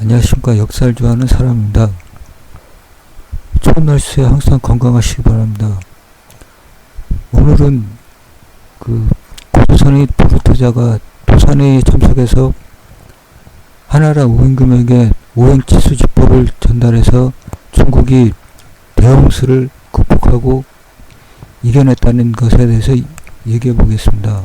안녕하십니까 역사를 좋아하는 사람입니다. 날씨에 항상 건강하시기 바랍니다. 오늘은 그 고조선의 부르트자가 도산회에 참석해서 하나라 오임금에게 오행치수지법을 전달해서 중국이 대홍수를 극복하고 이겨냈다는 것에 대해서 얘기해 보겠습니다.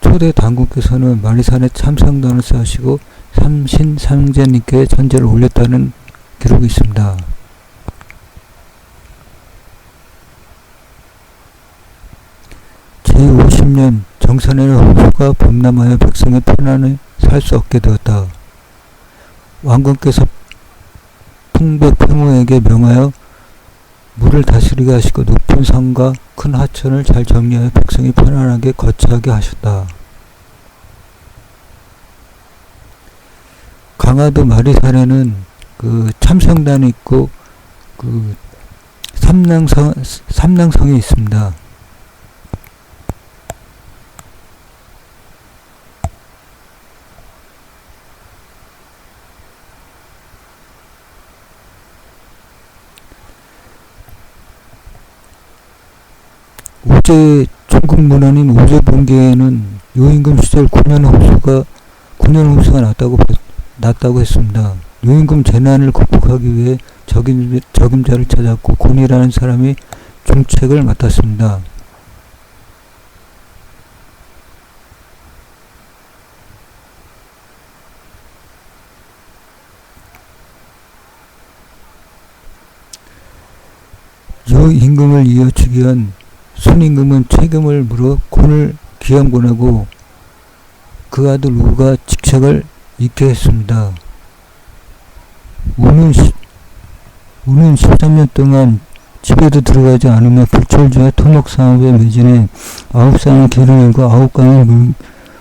초대 당국께서는 마리산에 참상단을 쌓으시고 삼신상제님께 전제를 올렸다는 기록이 있습니다. 제50년 정선에는 홍수가 범람하여 백성의 편안을 살수 없게 되었다. 왕건께서 풍백평후에게 명하여 물을 다스리게 하시고 높은 산과 큰 하천을 잘 정리하여 백성이 편안하게 거처하게 하셨다. 강화도 마리산에는 그 참성단이 있고 그 삼랑성 삼랑성이 있습니다. 우제 중국 문헌인 우제 본계에는 요임금 시절 9년 홍수가 9년 홍수가 났다고 났다고 했습니다. 요임금 재난을 극복하기 위해 적임, 적임자를 찾았고 곤이라는 사람이 중책을 맡았습니다. 요 임금을 이어주기 위한 순임금은 책임을 물어 기양 보내고 그 아들 우가 직책을 잊게 했습니다. 우는, 시, 우는 13년 동안 집에도 들어가지 않으며 불철주야 토목사업에 매진해 아홉 쌍의 길을 열고 아홉 강의 물,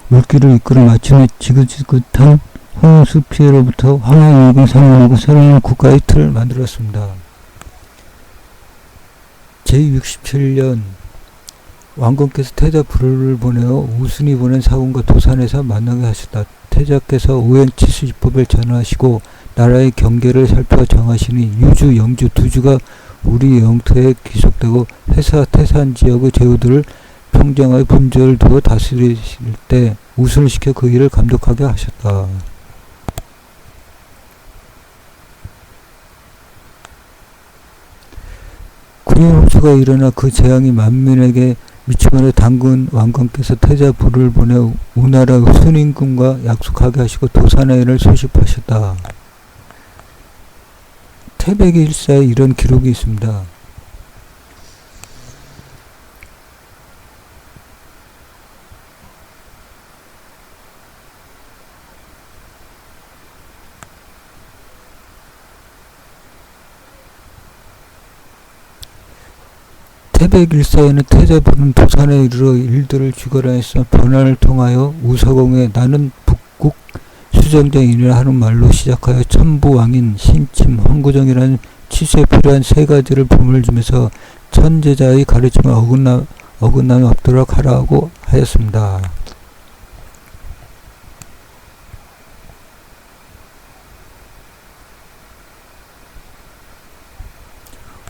물길을 이끌어 마침내 지긋지긋한 홍수 피해로부터 황해일군 상륙하고 새로운 국가의 틀을 만들었습니다. 제67년 왕건께서 태자 불을 보내어 우순이 보낸 사군과 도산에서 만나게 하셨다. 태자께서 오행치수지법을 전하시고 나라의 경계를 살펴 정하시니 유주, 영주 두 주가 우리 영토에 귀속되고 회사, 태산 지역의 제후들을 평정하여 분주를 두어 다스리실 때 우순을 시켜 그 일을 감독하게 하셨다. 군인 홍수가 일어나 그 재앙이 만민에게 미치거나 당군 왕건께서 태자 불을 보내 우나라 순임금과 약속하게 하시고 도산회를 소집하셨다. 태백의 일사에 이런 기록이 있습니다. 태백 일사에는 태자부는 도산에 이르러 일들을 주거라해서 변화를 통하여 우서공에 나는 북국 수정장이라 하는 말로 시작하여 천부왕인 신침 황구정이라는 치수에 필요한 세 가지를 부문을 주면서 천제자의 가르침을 어긋나, 어긋남이 없도록 하라고 하였습니다.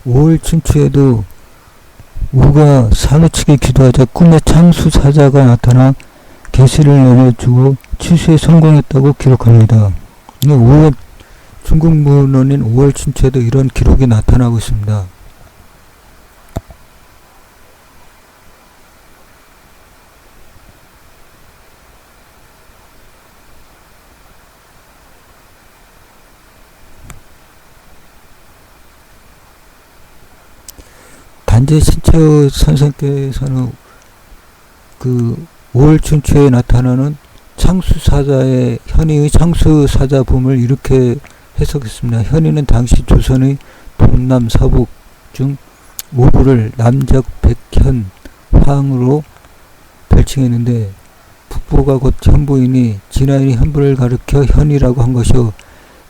오월 춘추에도 우가 사무치게 기도하자 꿈에 창수 사자가 나타나 계시를 내려주고 취수에 성공했다고 기록합니다. 5월 중국 문헌인 5월 춘추에도 이런 기록이 나타나고 있습니다. 단재 신채 선생께서는 그 5월 춘추에 나타나는 창수사자의 현의의 창수사자범을 이렇게 해석했습니다. 현의는 당시 조선의 동남 서북 중 오부를 남적 백현 황으로 별칭했는데 북부가 곧 현부이니 진화인이 현부를 가르켜 현이라고 한 것이요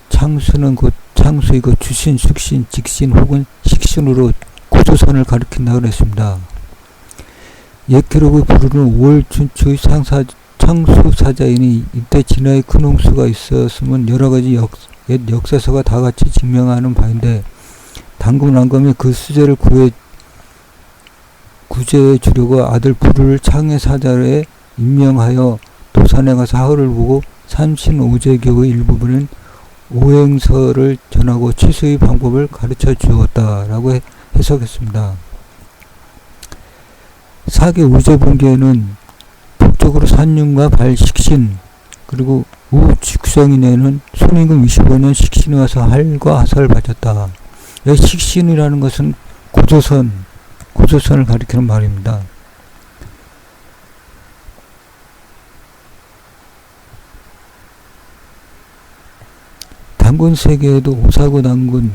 창수는 곧 창수이고 주신, 숙신, 직신 혹은 식신으로 고조선을 가리킨다 그랬습니다. 옛 기록을 부르는 5월 춘추의 상사 창수사자이니 이때 진화의 큰 홍수가 있었으면 여러 가지 역, 옛 역사서가 다 같이 증명하는 바인데 당군 왕검이 그 수제를 구해 구제해 주려고 아들 부르를 창의 사자에 임명하여 도산에 가서 하울을 보고 삼신 오제교의 일부분은 오행서를 전하고 치수의 방법을 가르쳐 주었다라고 해- 해석했습니다. 사계 우제분계는 북쪽으로 산윤과 발식신 그리고 우직성인에는 손임금 25년 식신이 와서 할과 하사를 바쳤다. 이 식신이라는 것은 고조선, 고조선을 가리키는 말입니다. 단군 세계에도 오사구 단군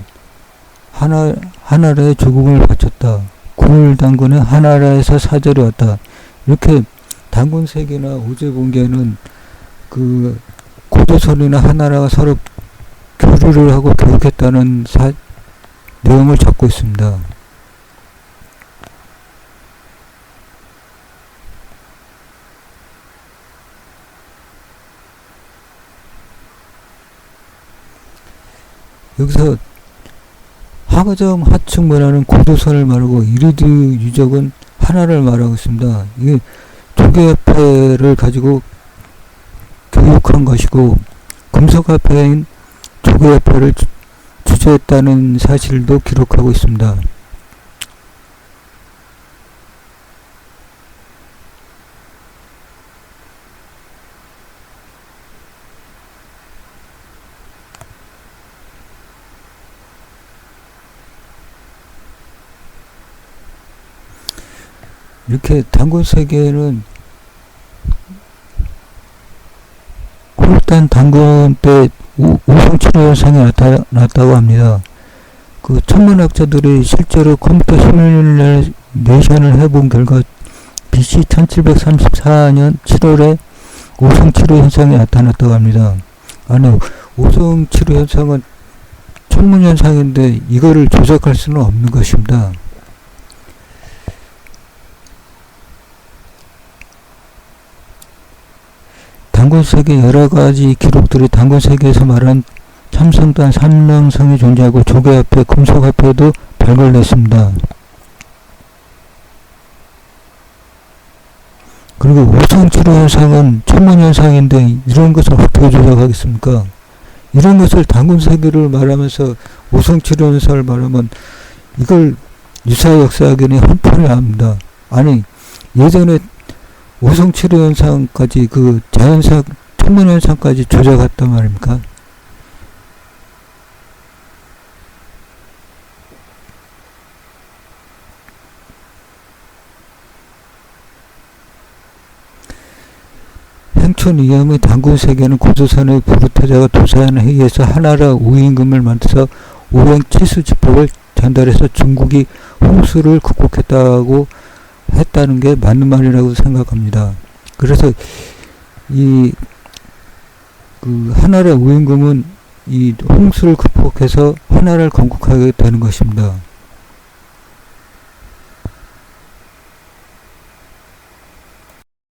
하나 하나라의 조국을 바쳤다. 구울 단군의 하나라에서 사절이 왔다. 이렇게 단군 세계나 오제본계는 그 고조선이나 하나라가 서로 교류를 하고 교육했다는 사, 내용을 잡고 있습니다. 여기서 하거점 하층 문화는 고도선을 말하고 이리드 유적은 하나를 말하고 있습니다. 이게 조개협회를 가지고 교육한 것이고 금속화폐인 조개협회를 주- 주재했다는 사실도 기록하고 있습니다. 이렇게 단군 세계는 홀단 단군 때 우- 우성치료 현상이 나타났다고 합니다. 그 천문학자들이 실제로 컴퓨터 시뮬레이션을 해본 결과 BC 1734년 7월에 오성치료 현상이 나타났다고 합니다. 아니, 오성치료 현상은 천문 현상인데 이거를 조작할 수는 없는 것입니다. 단군 세계 여러 가지 기록들이 단군 세계에서 말한 참성단 삼명성이 존재하고 조개협회, 금속협회도 발굴됐습니다. 그리고 오성치료 현상은 천문 현상인데 이런 것을 어떻게 조작하겠습니까? 이런 것을 단군 세계를 말하면서 오성치료 현상을 말하면 이걸 유사 역사학연이 한판을 합니다. 아니 예전에 오성치료 현상까지 그 자연사 천문 현상까지 조작했단 말입니까? 행촌 이염의 단군 세계는 고조선의 부르타자가 도사하는 회의에서 하나라 우임금을 만들어서 오행 치수 지법을 전달해서 중국이 홍수를 극복했다고 했다는 게 맞는 말이라고 생각합니다. 그래서 이 그 하나라 우임금은 이 홍수를 극복해서 하나라를 건국하게 되는 것입니다.